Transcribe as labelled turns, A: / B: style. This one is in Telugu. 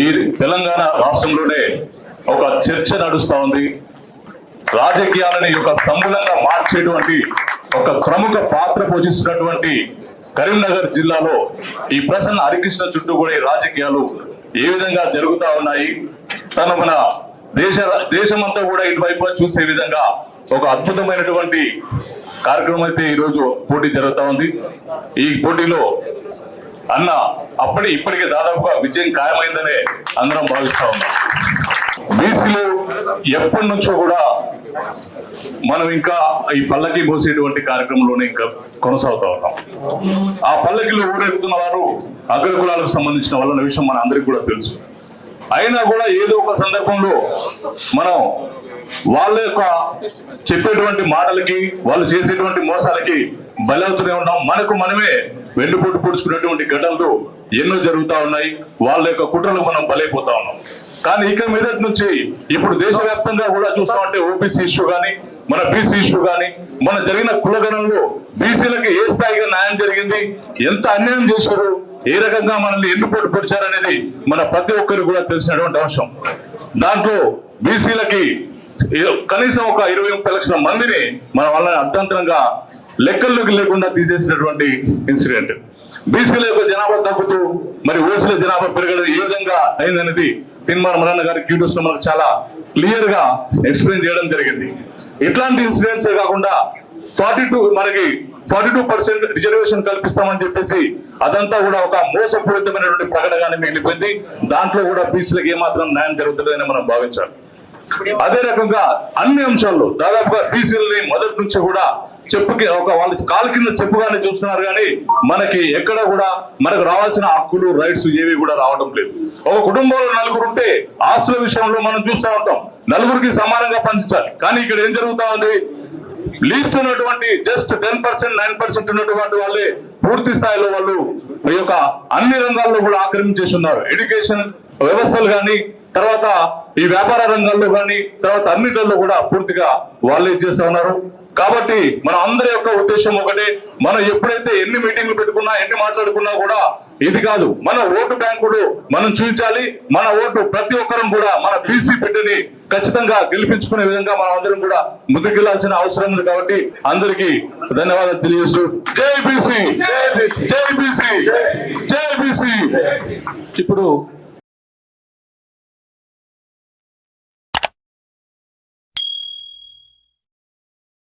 A: ఈ తెలంగాణ రాష్ట్రంలోనే ఒక చర్చ నడుస్తూ ఉంది. రాజకీయాలని ఒక సమూలంగా మార్చేటువంటి ఒక ప్రముఖ పాత్ర పోషిస్తున్నటువంటి కరీంనగర్ జిల్లాలో ఈ ప్రసన్న హరికృష్ణ చుట్టూ కూడా ఈ రాజకీయాలు ఏ విధంగా జరుగుతూ ఉన్నాయి? తన మన దేశ దేశమంతా కూడా ఇటువైపు చూసే విధంగా ఒక అద్భుతమైనటువంటి కార్యక్రమం అయితే ఈరోజు పోటీ జరుగుతూ ఉంది. ఈ పోటీలో అన్న అప్పటి ఇప్పటికే దాదాపుగా విజయం ఖాయమైందనే అందరం భావిస్తా ఉన్నాం. బీసీలు ఎప్పటి నుంచో కూడా మనం ఇంకా ఈ పల్లకి పోసేటువంటి కార్యక్రమంలోనే ఇంకా కొనసాగుతా ఉన్నాం. ఆ పల్లకిలో ఊరేగుతున్న వారు అగ్రకులాలకు సంబంధించిన వాళ్ళ విషయం మన అందరికీ కూడా తెలుసు. అయినా కూడా ఏదో ఒక సందర్భంలో మనం వాళ్ళ యొక్క చెప్పేటువంటి మాటలకి వాళ్ళు చేసేటువంటి మోసాలకి బలవుతూనే ఉన్నాం. మనకు మనమే వెన్నుపోటు పొడుచుకున్నటువంటి ఘటనలు ఎన్నో జరుగుతా ఉన్నాయి. వాళ్ళ యొక్క కుట్రలకు మనం బలైపోతా ఉన్నాం. కానీ ఇక మీదటి నుంచి ఇప్పుడు దేశవ్యాప్తంగా కూడా చూస్తా ఉంటే ఓబీసీ ఇష్యూ కానీ మన బీసీ ఇష్యూ కానీ మన జరిగిన కులగణంలో బీసీలకు ఏ స్థాయిగా న్యాయం జరిగింది ఎంత అన్యాయం చేశారు ఏ రకంగా మనల్ని ఎన్నుపోటు పొడిచారనేది మన ప్రతి ఒక్కరికి కూడా తెలిసినటువంటి అంశం. దాంట్లో బీసీలకి కనీసం ఒక ఇరవై ముప్పై లక్షల మందిని మన వాళ్ళని అర్థంతరంగా లెక్కల్లోకి లేకుండా తీసేసినటువంటి ఇన్సిడెంట్ బీసీల యొక్క జనాభా తగ్గుతూ మరి ఓసీల జనాభా పెరగడం ఏ విధంగా అయిందనేది సినిమా మరణ గారి క్యూటస్లో మనకు చాలా క్లియర్గా ఎక్స్ప్లెయిన్ చేయడం జరిగింది. ఇట్లాంటి ఇన్సిడెంట్స్ కాకుండా ఫార్టీ టూ మనకి ఫార్టీ టూ పర్సెంట్ రిజర్వేషన్ కల్పిస్తామని చెప్పేసి అదంతా కూడా ఒక మోసపూరితమైనటువంటి ప్రకటనగానే మిగిలిపోయింది. దాంట్లో కూడా బీసీలకు ఏమాత్రం న్యాయం జరుగుతుందని మనం భావించాలి. అదే రకంగా అన్ని అంశాల్లో దాదాపుగా బీసీలని మొదటి నుంచి కూడా చెప్పుకి ఒక వాళ్ళ కాలు కింద చెప్పుగానే చూస్తున్నారు కానీ మనకి ఎక్కడ కూడా మనకు రావాల్సిన హక్కులు రైట్స్ ఏవి కూడా రావడం లేదు. ఒక కుటుంబంలో నలుగురు ఉంటే ఆస్తుల విషయంలో మనం చూస్తూ ఉంటాం. నలుగురికి సమానంగా పంచాలి కానీ ఇక్కడ ఏం జరుగుతా ఉంది? లీస్ట్ ఉన్నటువంటి just ten percent nine percent ఉన్నటువంటి వాళ్ళే పూర్తి స్థాయిలో వాళ్ళు ఈ యొక్క అన్ని రంగాల్లో కూడా ఆక్రమించేసి ఉన్నారు ఎడ్యుకేషన్ వ్యవస్థలు కానీ తర్వాత ఈ వ్యాపార రంగాల్లో కానీ తర్వాత అన్నిటిలో కూడా పూర్తిగా వాళ్ళే చేస్తా ఉన్నారు? కాబట్టి మన అందరి యొక్క ఉద్దేశం ఒకటే మనం ఎప్పుడైతే ఎన్ని మీటింగ్లు పెట్టుకున్నా ఎన్ని మాట్లాడుకున్నా కూడా ఇది కాదు. మన ఓటు బ్యాంకుడు మనం చూపించాలి మన ఓటు ప్రతి ఒక్కరం కూడా మన బీసీ బిడ్డని ఖచ్చితంగా గెలిపించుకునే విధంగా మనం అందరం కూడా ముందుకెళ్ళాల్సిన అవసరం ఉంది కాబట్టి అందరికీ ధన్యవాదాలు తెలియజేస్తూ జై బీసీ జై బీసీ జై బీసీ. ఇప్పుడు